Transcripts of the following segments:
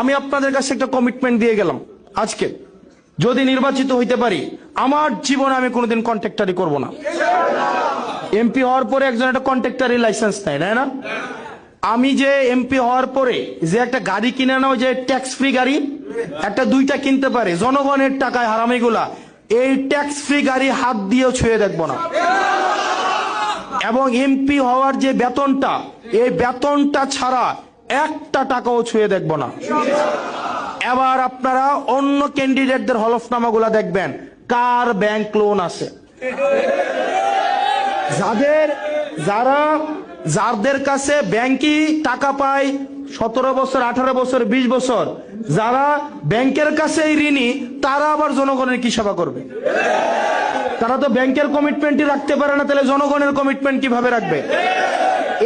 আমি আপনাদের কাছে একটা কমিটমেন্ট দিয়ে গেলাম আজকে। যদি নির্বাচিত হইতে পারি, আমার জীবনে আমি কোনোদিন কন্ট্রাক্টারি করব না। এমপি হওয়ার পরে একজন একটা কন্ট্রাক্টারি লাইসেন্স নেয় তাই না? আমি যে এমপি হওয়ার পরে যে একটা গাড়ি কিনে নাও যে ট্যাক্স ফ্রি গাড়ি, একটা দুইটা কিনতে পারে, জনগণের টাকায় হারামিগুলা, এই ট্যাক্স ফ্রি গাড়ি হাত দিয়েও ছুঁয়ে দেখব না। এবং এমপি হওয়ার যে বেতনটা, এই বেতনটা ছাড়া একটা টাকাও ছুঁয়ে দেখব না। এবার আপনারা অন্য ক্যান্ডিডেটদের হলফনামাগুলা দেখবেন। কার ব্যাংক লোন আছে? যাদের, যারা, যাদের কাছে ব্যাংকই টাকা পায় সতেরো বছর, আঠারো বছর, বিশ বছর, যারা ব্যাংকের কাছেই ঋণী, তারা আবার জনগণের কি সেবা করবে? তারা তো ব্যাংকের কমিটমেন্টই রাখতে পারে না, তাহলে জনগণের কমিটমেন্ট কীভাবে রাখবে?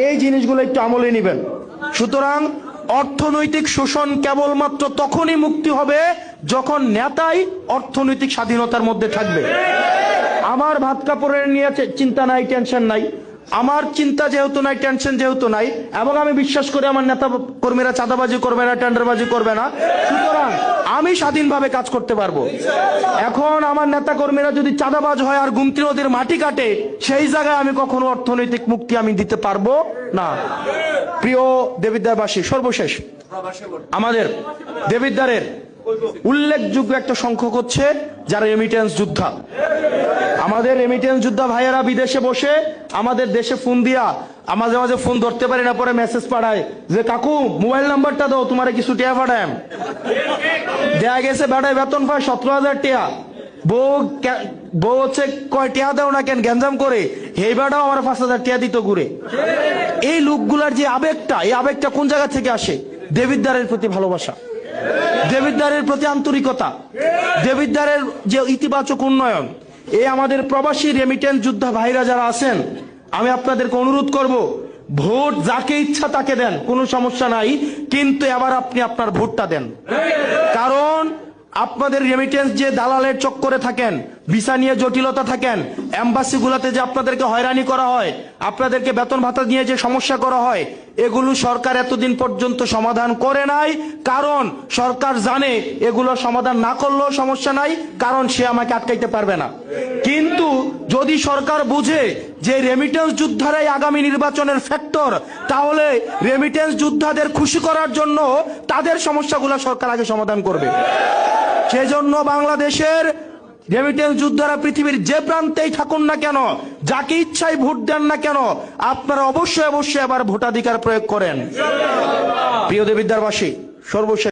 এই জিনিসগুলো একটু আমলে নেবেন। সুতরাং অর্থনৈতিক শোষণ কেবলমাত্র তখনই মুক্তি হবে যখন নেতাই অর্থনৈতিক স্বাধীনতার মধ্যে থাকবে। আমার ভাত কাপড়ের নিয়ে চিন্তা নাই টেনশন নাই। আমার চিন্তা যেহেতু নাই টেনশন যেহেতু নাই, এবং আমি বিশ্বাস করি আমার নেতা কর্মীরা চাঁদাবাজি করবে না, টেন্ডারবাজি করবে না। সুতরাং আমি স্বাধীনভাবে কাজ করতে পারব। এখন আমার নেতা কর্মীরা যদি চাঁদাবাজ হয় আর গুমতি নদীর মাটি কাটে, সেই জায়গায় আমি কখনো অর্থনৈতিক মুক্তি আমি দিতে পারব না। প্রিয় দেবিদ্বারবাসী, সর্বশেষ আমাদের দেবিদ্বারের উল্লেখযোগ্য একটা সংখ্যক হচ্ছে যারা রেমিটেন্স যোদ্ধা। আমাদের রেমিটেন্স যোদ্ধা ভাইয়েরা বিদেশে বসে আমাদের দেশে ফোন দিয়া মাঝে মাঝে ফোন ধরতে পারি না, পরে মেসেজ পাঠায় যে, কাকু মোবাইল নাম্বারটা দাও, তোমার কিছু টিয়া পাঠায় দেয়া গেছে বেড়ায় বেতন পায় সতেরো হাজার টিয়া বউ বউ হচ্ছে কয় টিয়া দাও না কেন? গ্যাঞ্জাম করে। বেড়াও, আমার পাঁচ হাজার টিয়া দিত ঘুরে। এই লোকগুলার যে আবেগটা, এই আবেগটা কোন জায়গা থেকে আসে? দেবিদ্বারের প্রতি ভালোবাসা। দেবিদ্বারের প্রতি আন্তরিকতা। দেবিদ্বারের যে ইতিবাচক উন্নয়ন, এই আমাদের প্রবাসী রেমিটেন্স যোদ্ধা ভাইরা যারা আছেন, আমি আপনাদেরকে অনুরোধ করব, ভোট যাকে ইচ্ছা তাকে দেন, কোনো সমস্যা নাই, কিন্তু এবার আপনি আপনার ভোটটা দেন। কারণ আপনাদের রেমিটেন্স যে দালালের চক্করে থাকেন ভিসা নিয়ে জটিলতা থাকেন এম্বাসি গুলাতে যে আপনাদেরকে হয়রানি করা হয়, আপনাদেরকে বেতন ভাতা নিয়ে যে সমস্যা করা হয়, এগুলো সরকার এতদিন পর্যন্ত সমাধান করে নাই। কারণ সরকার জানে এগুলো সমাধান না করলেও সমস্যা নাই, কারণ সে আমাকে আটকাইতে পারবে না। কিন্তু যদি সরকার বুঝে যে রেমিটেন্স যোদ্ধারাই আগামী নির্বাচনের ফ্যাক্টর তাহলে রেমিটেন্স যোদ্ধাদের খুশি করার জন্য তাদের সমস্যাগুলো সরকার আগে সমাধান করবে। সেজন্য বাংলাদেশের রেমিটেন্স যোদ্ধারা পৃথিবীর যে প্রান্তেই থাকুন না কেন, যাকে ইচ্ছাই ভোট দেন না কেন, আপনারা অবশ্যই অবশ্যই আবার ভোটাধিকার প্রয়োগ করেন। প্রিয় দেবিদ্যারবাসী সর্বশেষ